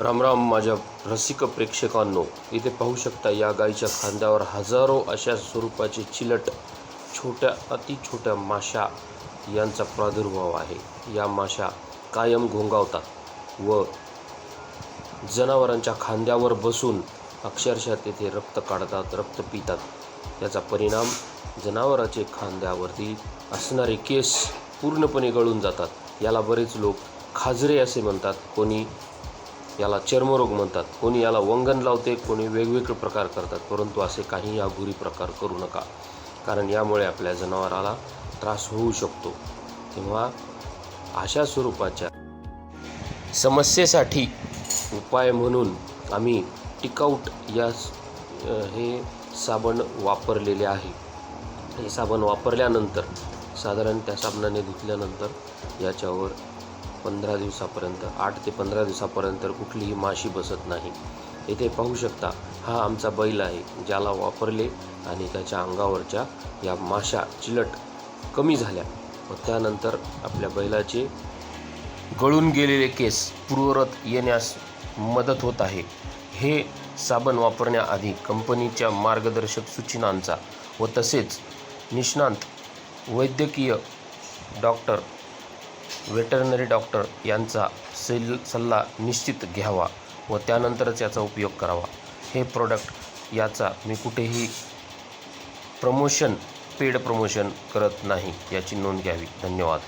रामराम माझ्या रसिक प्रेक्षकांनो इथे पाहू शकता या गाईच्या खांद्यावर हजारो अशा स्वरूपाचे चिलट छोट्या अति छोट्या माशा यांचा प्रादुर्भाव आहे. या माशा कायम घोंगावतात व जनावरांच्या खांद्यावर बसून अक्षरशः तेथे रक्त काढतात रक्त पितात. याचा परिणाम जनावराचे खांद्यावरती असणारे केस पूर्णपणे गळून जातात. याला बरेच लोक खाजरे असे म्हणतात. कोणी याला चर्मरोग म्हणतात. कोणी याला वंगण लावते कोणी वेगवेगळे प्रकार करतात. परंतु असे काही अघोरी प्रकार करू नका. कारण यामुळे आपल्या जनावराला त्रास होऊ शकतो. तेव्हा अशा स्वरूपाच्या समस्येसाठी उपाय म्हणून आम्ही टिकाऊट या हे साबण वापरलेले आहे. हे साबण वापरल्यानंतर साधारण त्या साबणाने धुतल्यानंतर याच्यावर पंधरा दिवसापर्यंत आठ ते पंधरा दिवसापर्यंत कुठलीही माशी बसत नाही. येथे पाहू शकता हा आमचा बैल आहे ज्याला वापरले आणि त्याच्या अंगावरच्या या माशा चिलट कमी झाल्या. व त्यानंतर आपल्या बैलाचे गळून गेलेले केस पूर्वरत येण्यास मदत होत आहे. हे साबण वापरण्याआधी कंपनीच्या मार्गदर्शक सूचनांचा व तसेच निष्णांत वैद्यकीय डॉक्टर वेटरनरी डॉक्टर यांचा सेल सल्ला निश्चित घ्यावा व त्यानंतरच याचा उपयोग करावा. हे प्रॉडक्ट याचा मी कुठेही प्रमोशन पेड प्रमोशन करत नाही याची नोंद घ्यावी. धन्यवाद.